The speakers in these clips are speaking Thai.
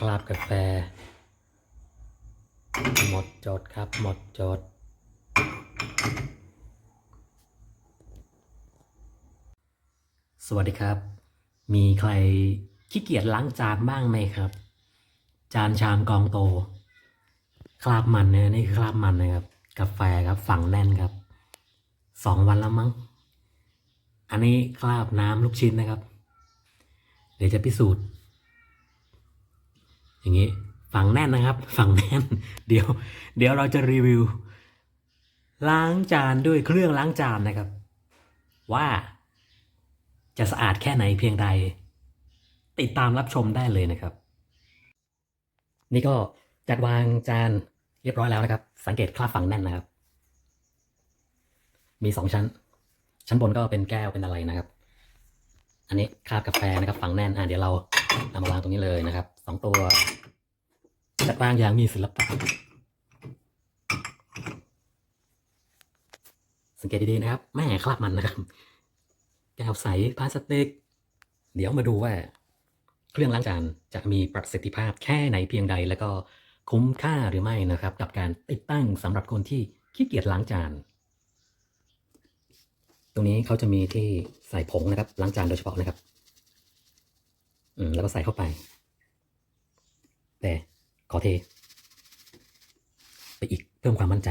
คราบกาแฟ หมดจดครับ หมดจด สวัสดีครับ มีใครขี้เกียจล้างจานบ้างไหมครับ จานชามกองโต คราบมันเนี่ยนี่คือคราบมันนะครับ กาแฟครับฝังแน่นครับ สองวันแล้วมั้ง อันนี้คราบน้ำลูกชิ้นนะครับ เดี๋ยวจะพิสูจน์ อย่างนี้ฝังแน่นนะครับ ฝังแน่น เดี๋ยว เดี๋ยวเราจะรีวิว ล้างจานด้วยเครื่องล้างจานนะครับ ว่าจะสะอาดแค่ไหนเพียงใด ติดตามรับชมได้เลยนะครับ นี่ก็จัดวางจานเรียบร้อยแล้วนะครับ สังเกตคราบฝังแน่นนะครับ มีสองชั้น ชั้นบนก็เป็นแก้วเป็นอะไรนะครับ อันนี้คราบกาแฟนะครับฝังแน่นอะเดี๋ยวเรา เอามาวางตรงนี้เลยนะครับสองตัวจัดวางอย่างมีศิลปะสังเกตดีๆนะครับ แม่คราบมันนะครับแก้วใสพลาสติก เดี๋ยวมาดูว่า เครื่องล้างจานจะมีประสิทธิภาพแค่ไหนเพียงใด แล้วก็คุ้มค่าหรือไม่นะครับ กับการติดตั้งสำหรับคนที่ขี้เกียจล้างจาน ตรงนี้เขาจะมีที่ใส่ผงนะครับ ล้างจานโดยเฉพาะนะครับ แล้วก็ใส่เข้าไป แต่ขอเท ไปอีกเพิ่มความมั่นใจ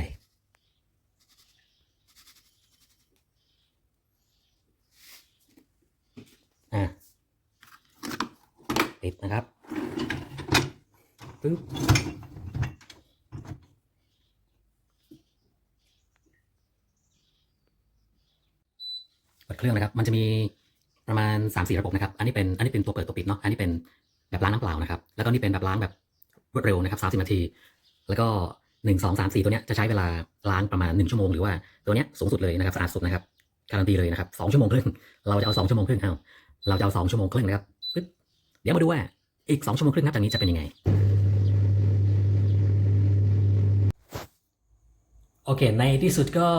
อะติดนะครับปึ๊บเปิดเครื่องนะครับ มันจะมี ประมาณ3ามสี่ระบบนะครับ อันนี้เป็นอันนี้เป็นตัวเปิดตัวปิดเนาะ อันนี้เป็นแบบล้างน้ำเปล่านะครับ แล้วก็นี่เป็นแบบล้างแบบรวดเร็วนะครับ30นาที แล้วก็หนึ่งสองสามสี่ตัวเนี้ยจะใช้เวลาล้างประมาณหนึ่งชั่วโมงหรือว่าตัวเนี้ยสูงสุดเลยนะครับสะอาดสุดนะครับการันตีเลยนะครับสองชั่วโมงครึ่งเราจะเอาสองชั่วโมงครึ่งเอาเราจะเอาสองชั่วโมงครึ่งนะครับปึ๊บเดี๋ยวมาดูว่าอีกสองชั่วโมงครึ่งนับจากนี้จะเป็นยังไงโอเค ในที่สุดก็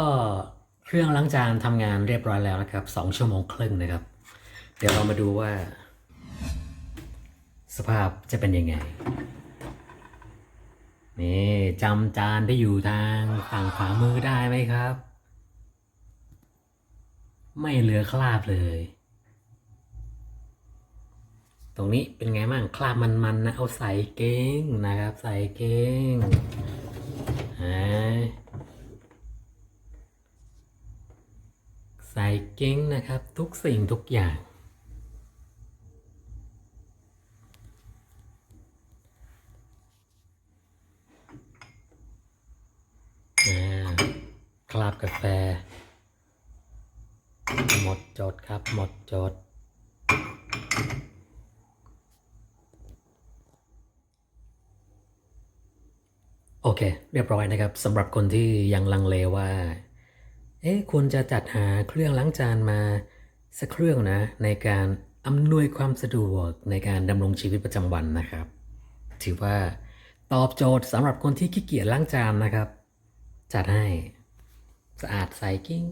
เครื่องล้างจานทำงานเรียบร้อยแล้วนะครับสองชั่วโมงครึ่งนะครับ เดี๋ยวเรามาดูว่า สภาพจะเป็นยังไง นี่จำจานที่อยู่ทางฝั่งขวามือได้ไหมครับ ไม่เหลือคราบเลย ตรงนี้เป็นไงบ้างคราบมันๆนะ เอาใส่เก้งนะครับ ใส่เก้งอ่าใส่เก้งนะครับ ทุกสิ่งทุกอย่าง อ่าค ราบกาแฟ หมดจดครับ หมดจด โอเค เรียบร้อยนะครับสำหรับคนที่ยังลังเลว่า เอ๊ะควรจะจัดหาเครื่องล้างจานมาสักเครื่องนะ ในการอำนวยความสะดวกในการดำรงชีวิตประจำวันนะครับ ถือว่าตอบโจทย์สำหรับคนที่ขี้เกียจล้างจานนะครับ จัดให้ สะอาดใสกิ้ง